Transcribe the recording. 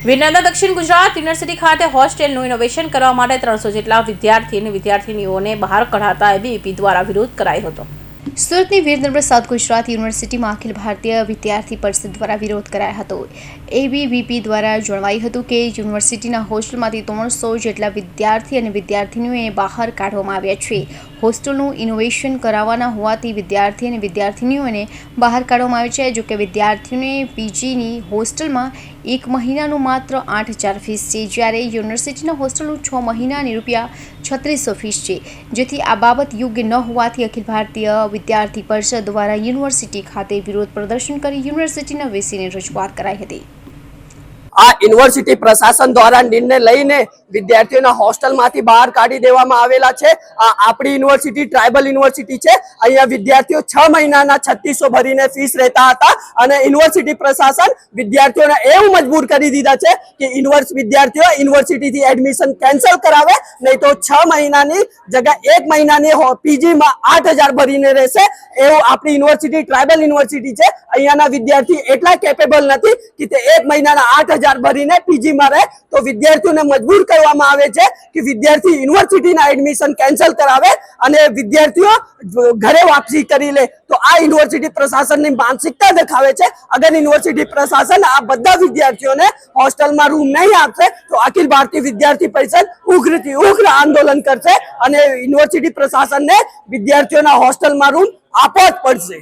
વિનર્મદા દક્ષિણ ગુજરાત યુનિવર્સિટી ખાતે હોસ્ટેલનું ઇનોવેશન કરવા માટે ત્રણસો જેટલા વિદ્યાર્થી અને વિદ્યાર્થીનીઓને બહાર કઢાતા એબીવીપી દ્વારા વિરોધ કરાયો હતો. સુરતની વીરેન્દ્ર પ્રસાદ ગુજરાત યુનિવર્સિટીમાં અખિલ ભારતીય વિદ્યાર્થી પરિષદ દ્વારા વિરોધ કરાયો હતો. એબીવીપી દ્વારા જણાવાયું હતું કે, યુનિવર્સિટીના હોસ્ટેલમાંથી ત્રણસો જેટલા વિદ્યાર્થી અને વિદ્યાર્થીનીઓને બહાર કાઢવામાં આવ્યા છે. હોસ્ટેલનું ઇનોવેશન કરાવવાના હોવાથી વિદ્યાર્થી અને વિદ્યાર્થીનીઓને બહાર કાઢવામાં આવી છે. જોકે વિદ્યાર્થીઓને પીજીની હોસ્ટેલમાં એક મહિનાનું માત્ર આઠ હજાર ફીસ છે, જ્યારે યુનિવર્સિટીના હોસ્ટેલનું છ મહિનાની રૂપિયા છત્રીસો ફીસ છે. જેથી આ બાબત યોગ્ય ન હોવાથી અખિલ ભારતીય વિદ્યાર્થી પરિષદ દ્વારા યુનિવર્સિટી ખાતે વિરોધ પ્રદર્શન કરી યુનિવર્સિટીના વીસીને રજૂઆત કરાઈ હતી. આ યુનિવર્સિટી પ્રશાસન દ્વારા નિર્ણય લઈને વિદ્યાર્થીઓના હોસ્ટેલમાંથી બહાર કાઢી દેવામાં આવેલા છે. આ આપણી યુનિવર્સિટી ટ્રાઇબલ યુનિવર્સિટી છે. અહીંયા વિદ્યાર્થીઓ છ મહિનાના છત્રીસો ભરીને ફીસ રહેતા હતા અને યુનિવર્સિટી પ્રશાસન વિદ્યાર્થીઓને એવું મજબૂર કરી દીધા છે કે યુનિવર્સ, વિદ્યાર્થીઓ યુનિવર્સિટીથી એડમિશન કેન્સલ કરાવે, નહીં તો છ મહિનાની જગ્યા એક મહિનાની પીજીમાં આઠ હજાર ભરીને રહેશે. એવું આપણી યુનિવર્સિટી ટ્રાઇબલ યુનિવર્સિટી છે. અહીંયાના વિદ્યાર્થી એટલા કેપેબલ નથી કે તે એક મહિનાના આઠ હજાર ભરીને પીજી મારે. તો વિદ્યાર્થીઓને મજબૂર કરવામાં આવે છે કે વિદ્યાર્થી યુનિવર્સિટીના એડમિશન કેન્સલ કરાવે અને વિદ્યાર્થીઓ ઘરે વાપસી કરી લે. તો આ યુનિવર્સિટી પ્રશાસનની માનસિકતા દેખાવે છે. અગર યુનિવર્સિટી પ્રશાસન આ બધા વિદ્યાર્થીઓને હોસ્ટેલમાં રૂમ નહીં આપશે તો અખિલ ભારતીય વિદ્યાર્થી પરિષદ ઉગ્રથી ઉગ્ર આંદોલન કરશે અને યુનિવર્સિટી પ્રશાસનને વિદ્યાર્થીઓના હોસ્ટેલમાં રૂમ આપવા જ પડશે.